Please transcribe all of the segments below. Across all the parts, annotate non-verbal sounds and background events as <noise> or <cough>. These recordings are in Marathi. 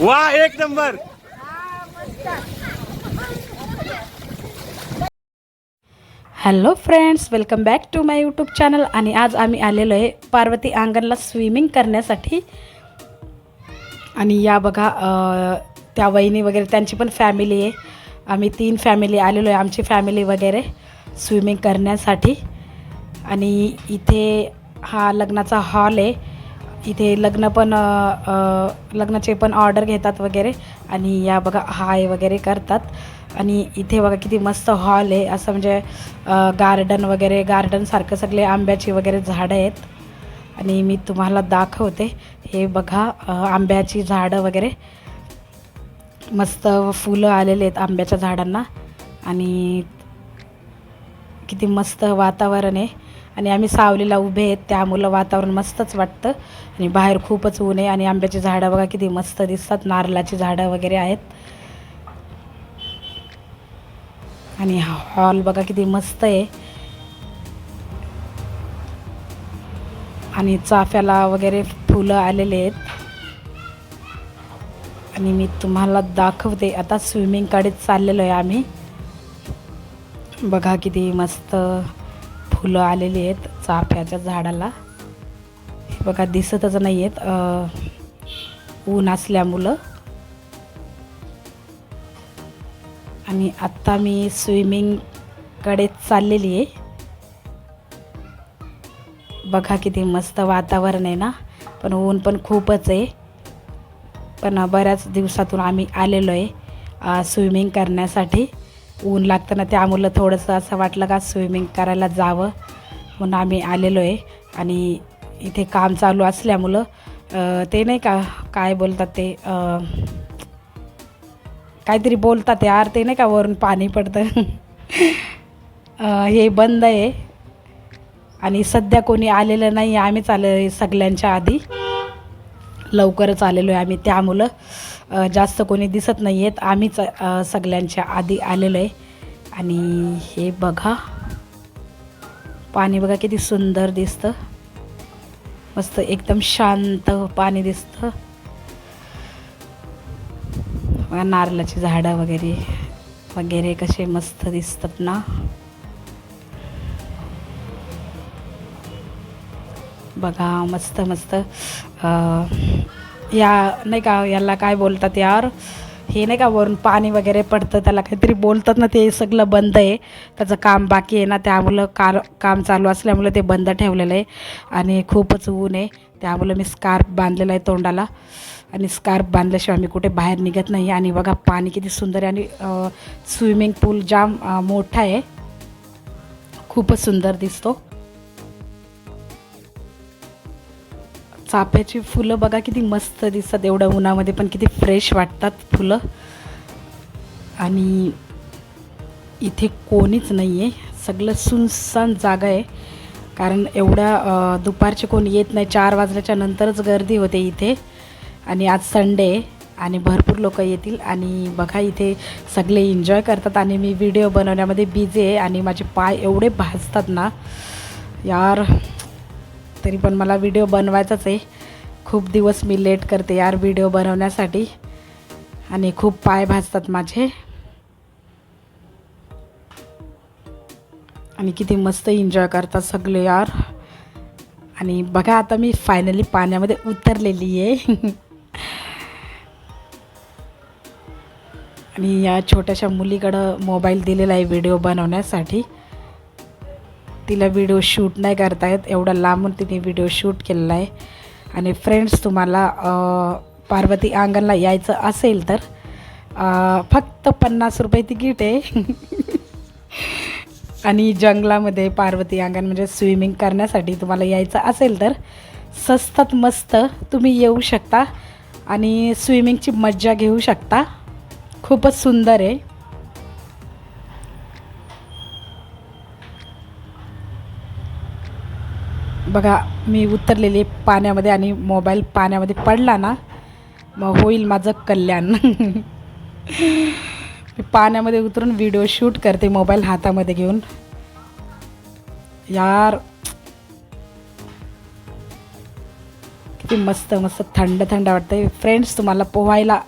वा एक number. Hello friends welcome back to my YouTube channel आणि आज आम्ही आलेलो आहे पार्वती अंगणला स्विमिंग करण्यासाठी. आणि या बघा त्या वहिनी वगैरे त्यांची पण फॅमिली आहे. आम्ही तीन फॅमिली आलेलो आहे आमची फॅमिली वगैरे स्विमिंग करण्यासाठी. आणि इथे हा लग्नाचा हॉल आहे. इथे लग्न पण लग्नाचे पण ऑर्डर घेतात वगैरे. आणि या बघा हाय वगैरे करतात. आणि इथे बघा किती मस्त हॉल आहे. असं म्हणजे गार्डन वगैरे गार्डनसारखं सगळे आंब्याची वगैरे झाडं आहेत. आणि मी तुम्हाला दाखवते. हे बघा आंब्याची झाडं वगैरे. मस्त फुलं आलेले आहेत आंब्याच्या झाडांना. आणि किती मस्त वातावरण आहे. आणि आम्ही सावलीला उभे आहेत. त्यामुळं वातावरण मस्तच वाटतं. आणि बाहेर खूपच ऊन आहे आणि आंब्याची झाडं बघा किती मस्त दिसतात. नारळाची झाडं वगैरे आहेत. आणि हॉल बघा किती मस्त आहे. आणि चाफ्याला वगैरे फुलं आलेले आहेत. आणि मी तुम्हाला दाखवते. आता स्विमिंगकडे चाललेलो आहे आम्ही. बघा किती मस्त फुलं आलेली आहेत चाफ्याच्या झाडाला. हे बघा दिसतच नाही आहेत ऊन असल्यामुळं. आणि आत्ता मी स्विमिंगकडे चाललेली आहे. बघा किती मस्त वातावरण आहे ना. पण ऊन पण खूपच आहे. पण बऱ्याच दिवसातून आम्ही आलेलो आहे स्विमिंग करण्यासाठी. ऊन लागतं ना त्यामुळं थोडंसं असं वाटलं का स्विमिंग करायला जावं म्हणून आम्ही आलेलो आहे आणि इथे काम चालू असल्यामुळं ते नाही का काय बोलतात ते काहीतरी बोलतात यार ते नाही का वरून पाणी पडतं. हे बंद आहे. आणि सध्या कोणी आलेलं नाही आम्हीच आलो आहे सगळ्यांच्या आधी. लवकरच आलेलो आहे आम्ही त्यामुळं जास्त कोणी दिसत नाही आहेत आम्हीच सगळ्यांच्या आधी आलेलो आहे आणि हे बघा. पाणी बघा किती सुंदर दिसतं. मस्त एकदम शांत पाणी दिसतं. बघा नारळाची झाडं वगैरे वगैरे कसे मस्त दिसतात ना. बघा मस्त मस्त. या नाही का याला काय बोलतात यार? हे नाही का वरून पाणी वगैरे पडतं त्याला काहीतरी बोलतात ना ते सगळं बंद आहे. त्याचं काम बाकी आहे ना त्यामुळं कार काम चालू असल्यामुळं ते बंद ठेवलेलं आहे. आणि खूपच ऊन आहे त्यामुळं मी स्कार्फ बांधलेला आहे तोंडाला. आणि स्कार्फ बांधल्याशिवाय मी कुठे बाहेर निघत नाही. आणि बघा पाणी किती सुंदर आहे. आणि स्विमिंग पूल जाम मोठा आहे. खूपच सुंदर दिसतो. चाफ्याची फुलं बघा किती मस्त दिसतात एवढ्या उन्हामध्ये पण किती फ्रेश वाटतात फुलं. आणि इथे कोणीच नाही आहे सगळं सुनसान जागा आहे. कारण एवढ्या दुपारचे कोण येत नाही. चार वाजल्याच्या नंतरच गर्दी होते इथे. आणि आज संडे आहे. आणि भरपूर लोक येतील. आणि बघा इथे सगळे एन्जॉय करतात. आणि मी व्हिडिओ बनवण्यामध्ये बिझी आहे. आणि माझे पाय एवढे भाजतात ना. यार तरी पण मला व्हिडिओ बनवायचाच आहे. खूप दिवस मी लेट करते यार व्हिडिओ बनवण्यासाठी. आणि खूप पाय भाजतात माझे. आणि किती मस्त एन्जॉय करतात सगळे यार. आणि बघा आता मी फायनली पाण्यामध्ये उतरलेली आहे. <laughs> आणि या छोट्याशा मुलीकडं मोबाईल दिलेला आहे व्हिडिओ बनवण्यासाठी. तिला व्हिडिओ शूट नाही करता येत एवढा लांबून तिने व्हिडिओ शूट केलेला आहे. आणि फ्रेंड्स तुम्हाला पार्वती अंगणला यायचं असेल तर फक्त पन्नास रुपये तिकीट आहे. <laughs> आणि जंगलामध्ये पार्वती अंगण म्हणजे स्विमिंग करण्यासाठी तुम्हाला यायचं असेल तर स्वस्तात मस्त तुम्ही येऊ शकता. आणि स्विमिंगची मज्जा घेऊ शकता. खूपच सुंदर आहे. बघा मी उतरलेली पाण्यामध्ये आणि मोबाईल पाण्यामध्ये पडला ना मग होईल माझं कल्याण. मी पाण्यामध्ये उतरून व्हिडिओ शूट करते मोबाईल हातामध्ये घेऊन. यार किती मस्त मस्त थंड थंड वाटतं फ्रेंड्स तुम्हाला पोहायला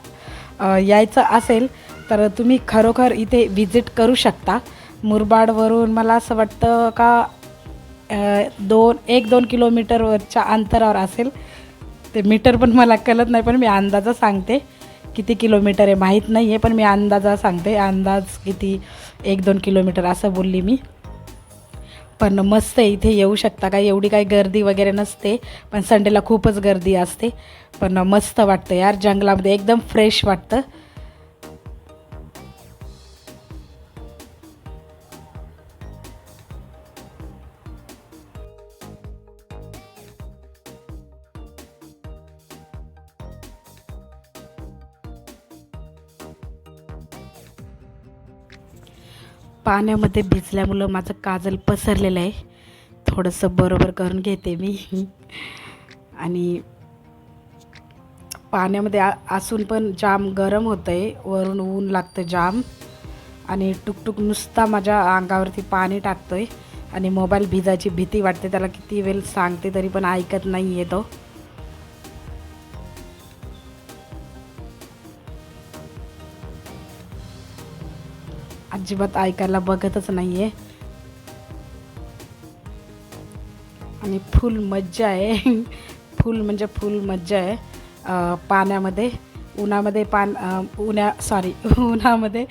यायचं असेल तर तुम्ही खरोखर इथे विजिट करू शकता. मुरबाडवरून मला असं वाटतं का दोन एक दोन किलोमीटरवरच्या अंतरावर असेल. ते मीटर पण मला कळत नाही पण मी अंदाजा सांगते. किती किलोमीटर आहे माहीत नाही आहे पण मी अंदाजा सांगते. अंदाज किती एक दोन किलोमीटर असं बोलली मी. पण मस्त आहे इथे येऊ शकता काय एवढी काही गर्दी वगैरे नसते पण संडेला खूपच गर्दी असते. पण मस्त वाटतं यार जंगलामध्ये एकदम फ्रेश वाटतं. पाण्यामध्ये भिजल्यामुळं माझं काजल पसरलेलं आहे. थोडंसं बरोबर करून घेते मी. आणि पाण्यामध्ये आ असून पण जाम गरम होतं आहे वरून ऊन लागतं जाम. आणि टुकटुक नुसता माझ्या अंगावरती पाणी टाकतो आहे आणि मोबाईल भिजायची भीती वाटते. त्याला किती वेळ सांगते तरी पण ऐकत नाही आहे तो. अजिबात ऐकायला बघतच नाही आहे आणि फुल मज्जा आहे. <laughs> फुल म्हणजे फुल मज्जा आहे. पाण्यामध्ये उन्हामध्ये पान उन्हा सॉरी <laughs> उन्हामध्ये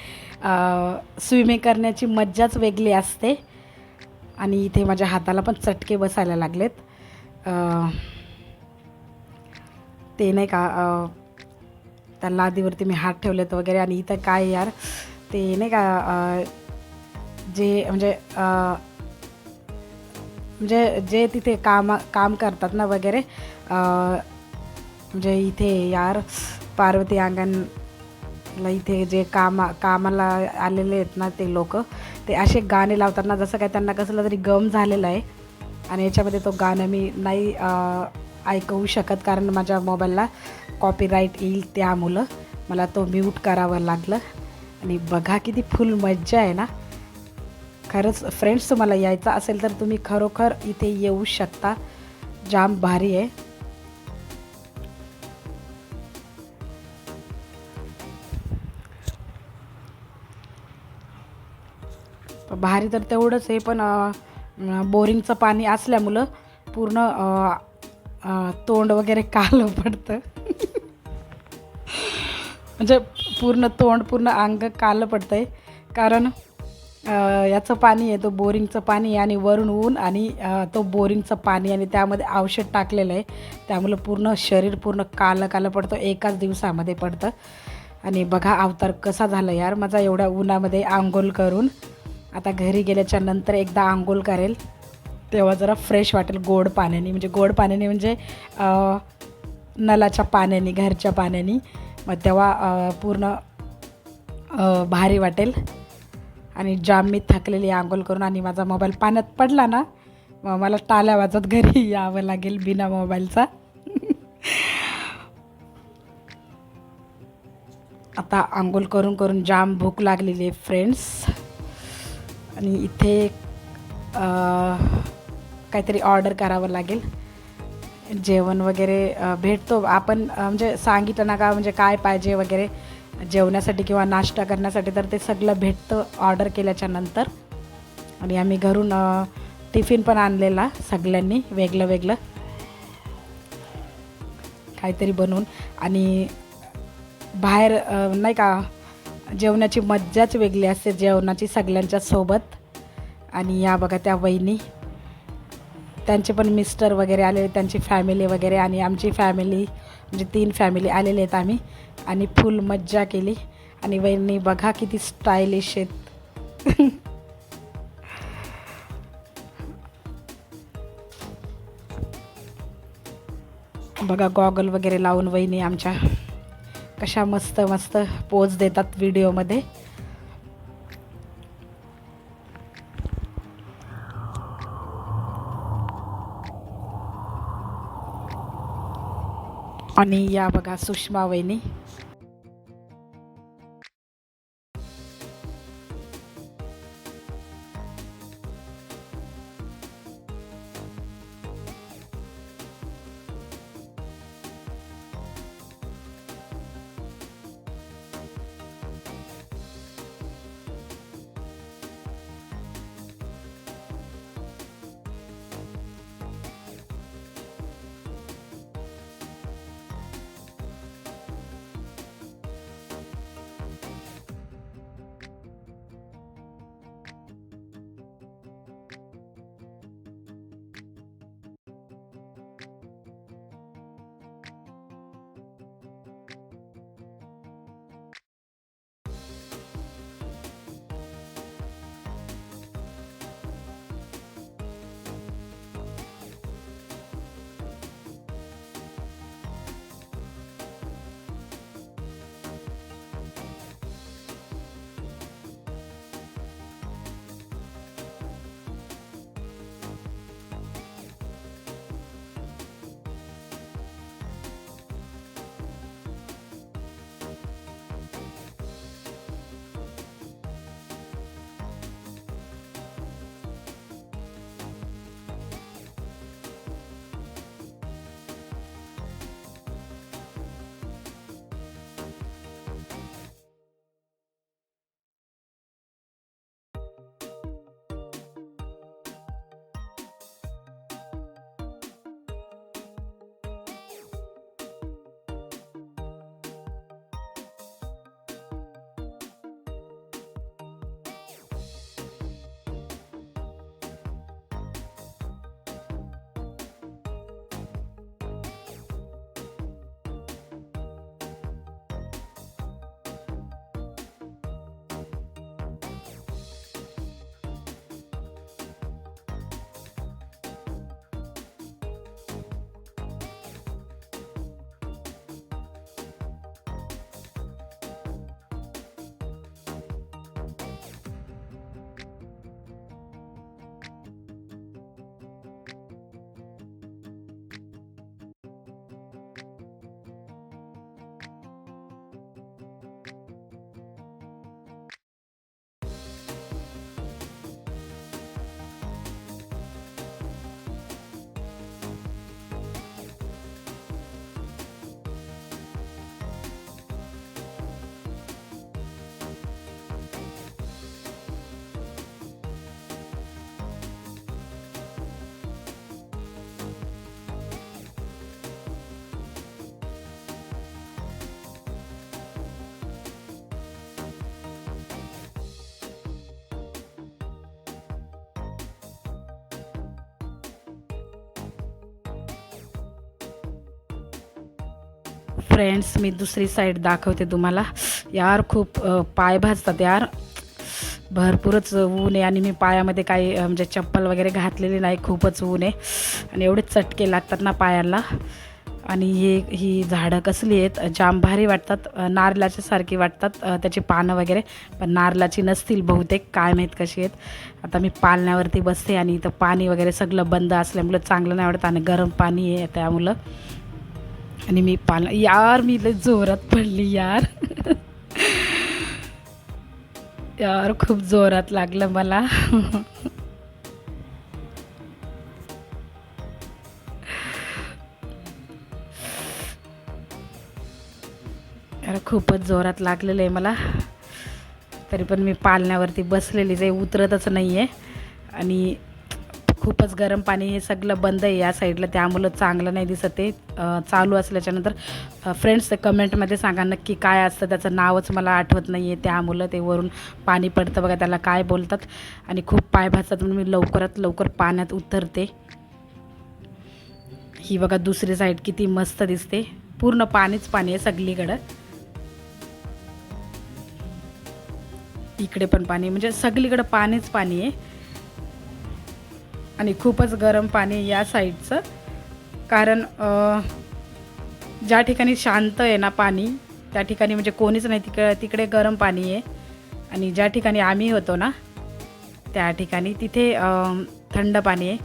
स्विमिंग करण्याची मज्जाच वेगळी असते. आणि इथे माझ्या हाताला पण चटके बसायला लागलेत. ते नाही का त्या लादीवरती मी हात ठेवलेत वगैरे आणि इथं काय यार ते नाही का जे म्हणजे म्हणजे जे तिथे काम काम करतात ना वगैरे म्हणजे इथे यार पार्वती अंगणला इथे जे कामा कामाला आलेले आहेत ना ते लोक ते असे गाणे लावतात ना जसं काय त्यांना कसलं तरी गम झालेलं आहे. आणि याच्यामध्ये तो गाणं मी नाही ऐकवू शकत कारण माझ्या मोबाईलला कॉपीराईट येईल त्यामुळं मला. तो म्यूट करावं लागलं. आणि बघा किती फुल मज्जा आहे ना. खरंच फ्रेंड्स तुम्हाला यायचं असेल तर तुम्ही खरोखर इथे येऊ शकता. जाम भारी आहे. भारी तर तेवढंच आहे पण बोरिंगचं पाणी असल्यामुळं पूर्ण तोंड वगैरे कालं पडतं. <laughs> म्हणजे पूर्ण तोंड पूर्ण अंग कालं पडतं आहे कारण याचं पाणी आहे तो बोरिंगचं पाणी आहे आणि वरून ऊन आणि तो बोरिंगचं पाणी आणि त्यामध्ये औषध टाकलेलं आहे. त्यामुळं पूर्ण शरीर पूर्ण कालं कालं पडतं एकाच दिवसामध्ये पडतं. आणि बघा अवतार कसा झाला यार माझा एवढ्या उन्हामध्ये आंघोळ करून. आता घरी गेल्याच्यानंतर एकदा आंघोळ करेल तेव्हा जरा फ्रेश वाटेल गोड पाण्याने. म्हणजे गोड पाण्याने म्हणजे नलाच्या पाण्याने घरच्या पाण्याने. मग तेव्हा पूर्ण भारी वाटेल. आणि जाम मी थकलेली आंघोळ करून आणि माझा मोबाईल पाण्यात पडला ना मग मला टाल्या वाजत घरी यावं लागेल बिना मोबाईलचा आता आंघोळ करून करून जाम भूक लागलेली आहे फ्रेंड्स आणि इथे काहीतरी ऑर्डर करावं लागेल. जेवण वगैरे भेटतो. आपण म्हणजे सांगितलं ना का म्हणजे काय पाहिजे वगैरे जेवण्यासाठी किंवा नाश्ता करण्यासाठी तर ते सगळं भेटतं ऑर्डर केल्याच्यानंतर. आणि आम्ही घरून टिफिन पण आणलेला सगळ्यांनी वेगळं वेगळं. काहीतरी बनवून. आणि बाहेर नाही का जेवणाची मज्जाच वेगळी असते जेवणाची सगळ्यांच्या सोबत. आणि या बघा त्या वहिनी. त्यांचे पण मिस्टर वगैरे आलेले त्यांची फॅमिली वगैरे आणि आमची फॅमिली म्हणजे तीन फॅमिली आलेले आहेत आम्ही. आणि फुल मज्जा केली. आणि वहिनी बघा किती स्टायलिश आहेत. <laughs> बघा गॉगल वगैरे लावून वहिनी आमच्या कशा मस्त मस्त पोज देतात व्हिडिओमध्ये आणि या बघा सुषमा वहिनी. फ्रेंड्स मी दुसरी साईड दाखवते तुम्हाला. यार खूप पाय भाजतात यार. भरपूरच ऊन आहे आणि मी पायामध्ये काही म्हणजे चप्पल वगैरे घातलेली नाही खूपच ऊन आहे. आणि एवढे चटके लागतात ना पायाला आणि हे ही झाडं कसली आहेत? जाम भारी वाटतात. अ, नारळाच्या सारखी वाटतात त्याची पानं वगैरे. पण नारळाची नसतील बहुतेक काय माहीत कशी आहेत. आता मी पालण्यावरती बसते आणि इथं पाणी वगैरे सगळं बंद असल्यामुळं चांगलं नाही वाटत आणि गरम पाणी आहे त्यामुळं. आणि मी पाल यार मी लय जोरात पडली यार. यार खूप जोरात लागलं मला. यार खूपच जोरात लागलेलं आहे मला. तरी पण मी पालण्यावरती बसलेलीच आहे उतरतच नाही आहे आणि खूपच गरम पाणी हे सगळं बंद आहे या साईडला त्यामुळं चांगलं नाही दिसत आहे. चालू असल्याच्यानंतर फ्रेंड्स कमेंटमध्ये सांगा नक्की काय असतं त्याचं नावच मला आठवत नाही आहे त्यामुळं ते वरून पाणी पडतं बघा त्याला काय बोलतात. आणि खूप पाय भासतात म्हणून मी लवकरात लवकर पाण्यात उतरते. ही बघा दुसरी साईड किती मस्त दिसते. पूर्ण पाणीच पाणी आहे सगळीकडं. इकडे पण पाणी म्हणजे सगळीकडं पाणीच पाणी आहे. आणि खूपच गरम पाणी या साईडचं. कारण ज्या ठिकाणी शांत आहे ना पाणी त्या ठिकाणी म्हणजे कोणीच नाही तिकडे तिकडे गरम पाणी आहे. आणि ज्या ठिकाणी आम्ही होतो ना त्या ठिकाणी तिथे थंड पाणी आहे.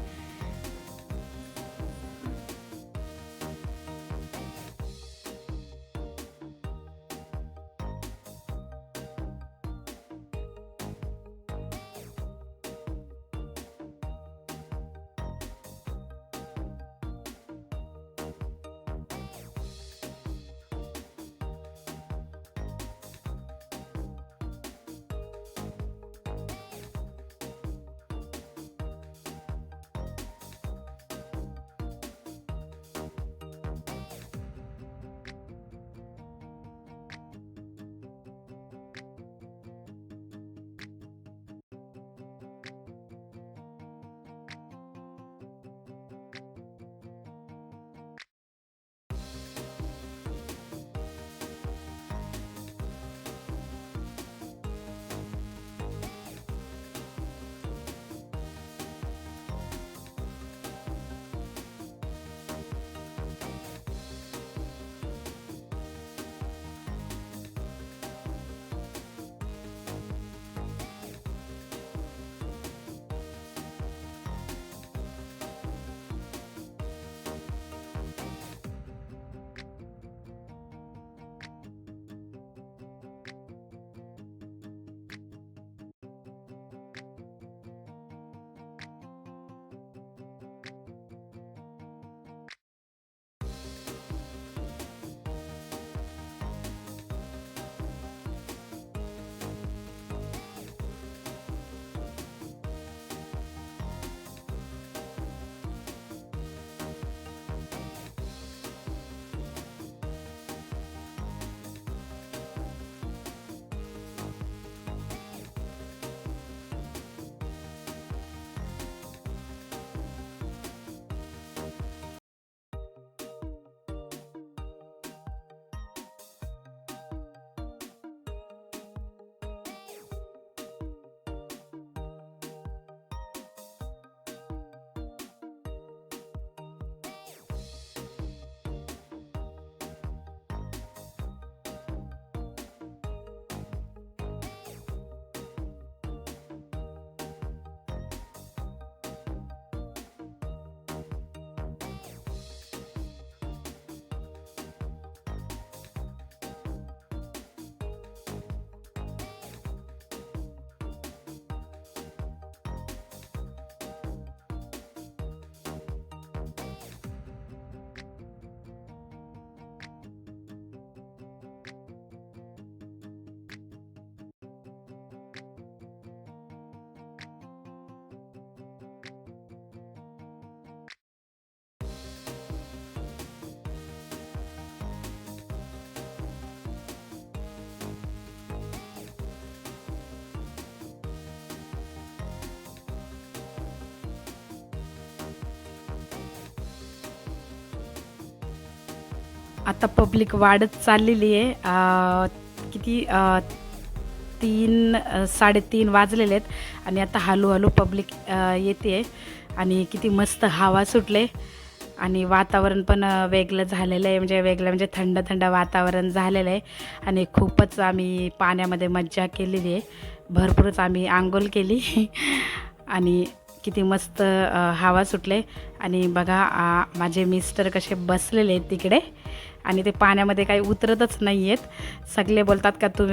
आता पब्लिक वाढत चाललेली आहे. किती तीन साडेतीन वाजलेले आहेत. आणि आता हळूहळू पब्लिक येते. आहे आणि किती मस्त हवा सुटले. आणि वातावरण पण वेगळं झालेलं आहे. म्हणजे वेगळं म्हणजे थंड थंड वातावरण झालेलं आहे. आणि खूपच आम्ही पाण्यामध्ये मज्जा केलेली आहे. भरपूरच आम्ही आंघोळ केली. <laughs> आणि किती मस्त हवा सुटले. आणि बघा माझे मिस्टर कसे बसलेले आहेत तिकडे. आणि ते पाण्यामध्ये काही उतरतच नाही आहेत सगळे बोलतात का तू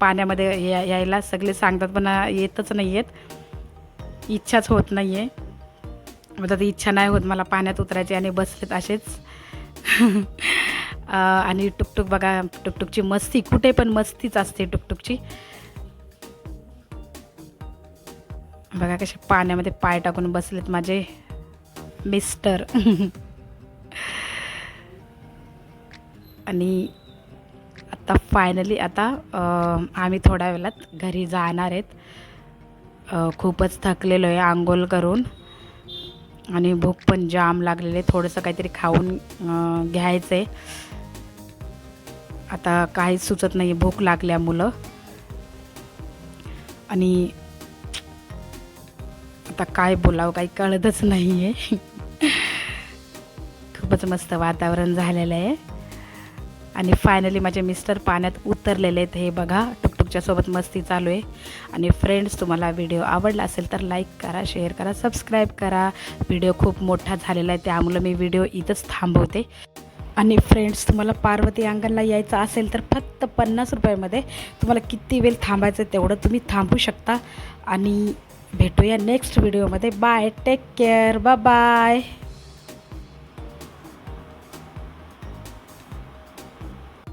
पाण्यामध्ये या यायला. सगळे सांगतात पण येतच नाही आहेत इच्छाच होत नाही आहे बोलतात इच्छा नाही होत मला पाण्यात उतरायची. आणि बसलेत असेच. आणि टुकटुक बघा टुकटुकची मस्ती. कुठे पण मस्तीच असते टुकटुकची. बघा कसे पाण्यामध्ये पाय टाकून बसलेत माझे मिस्टर. आणि आता फायनली आता आम्ही थोड्या वेळात घरी जाणार आहेत. खूपच थकलेलो आहे आंघोळ करून. आणि भूक पण जाम लागलेली आहे. थोडंसं काहीतरी खाऊन घ्यायचं आहे आता काहीच सुचत नाही भूक लागल्यामुळं आणि आता काय बोलावं काही कळतच नाही आहे <laughs> खूपच मस्त वातावरण झालेलं आहे. आणि फायनली माझे मिस्टर पाण्यात उतरलेले आहेत. हे बघा टुकटुकच्या सोबत मस्ती चालू आहे. आणि फ्रेंड्स तुम्हाला व्हिडिओ आवडला असेल तर लाईक करा शेअर करा सबस्क्राईब करा. व्हिडिओ खूप मोठा झालेला आहे त्यामुळं मी व्हिडिओ इथंच थांबवते. आणि फ्रेंड्स तुम्हाला पार्वती अंगणला यायचं असेल तर फक्त पन्नास रुपयामध्ये तुम्हाला किती वेळ थांबायचं तेवढं तुम्ही थांबू शकता. आणि भेटूया नेक्स्ट व्हिडिओमध्ये bye take care bye bye